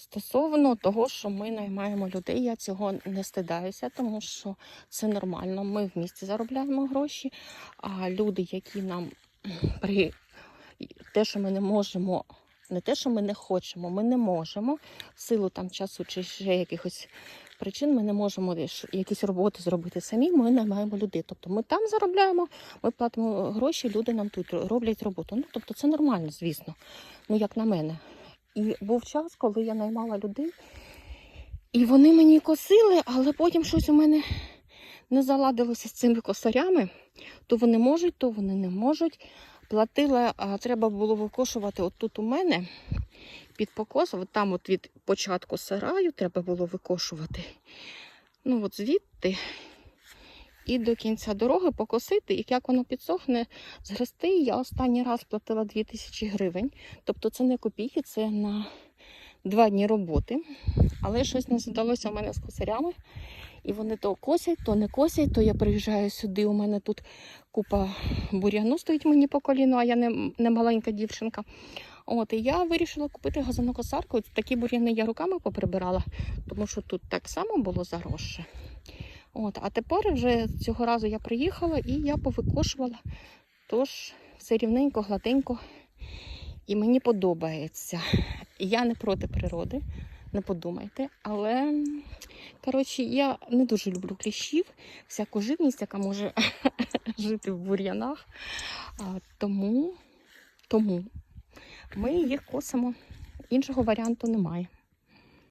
Стосовно того, що ми наймаємо людей, я цього не стидаюся, тому що це нормально. Ми в місті заробляємо гроші, а люди, які нам при те, що ми не можемо, не те, що ми не хочемо, ми не можемо в силу там часу чи ще якихось причин, ми не можемо якісь роботи зробити самі. Ми наймаємо людей. Тобто ми там заробляємо, ми платимо гроші, люди нам тут роблять роботу. Ну тобто це нормально, звісно. Ну як на мене. І був час, коли я наймала людей, і вони мені косили, але потім щось у мене не заладилося з цими косарями. То вони можуть, то вони не можуть. Платила, а треба було викошувати отут у мене під покос, от там от від початку сараю треба було викошувати. Ну от звідти і до кінця дороги покосити, і як воно підсохне, згрести. Я останній раз платила 2000 гривень. Тобто це не копійки, це на два дні роботи. Але щось не задалося у мене з косарями. І вони то косять, то не косять, то я приїжджаю сюди. У мене тут купа бур'яну стоїть мені по коліну, а я не, не маленька дівчинка. От, і я вирішила купити газонокосарку. Такі бур'яни я руками поприбирала, тому що тут так само було заросше. От, а тепер вже цього разу я приїхала і я повикошувала. Тож все рівненько, гладенько. І мені подобається. Я не проти природи, не подумайте. Але, коротше, я не дуже люблю кліщів, всяку живність, яка може жити в бур'янах. Тому, тому ми їх косимо. Іншого варіанту немає.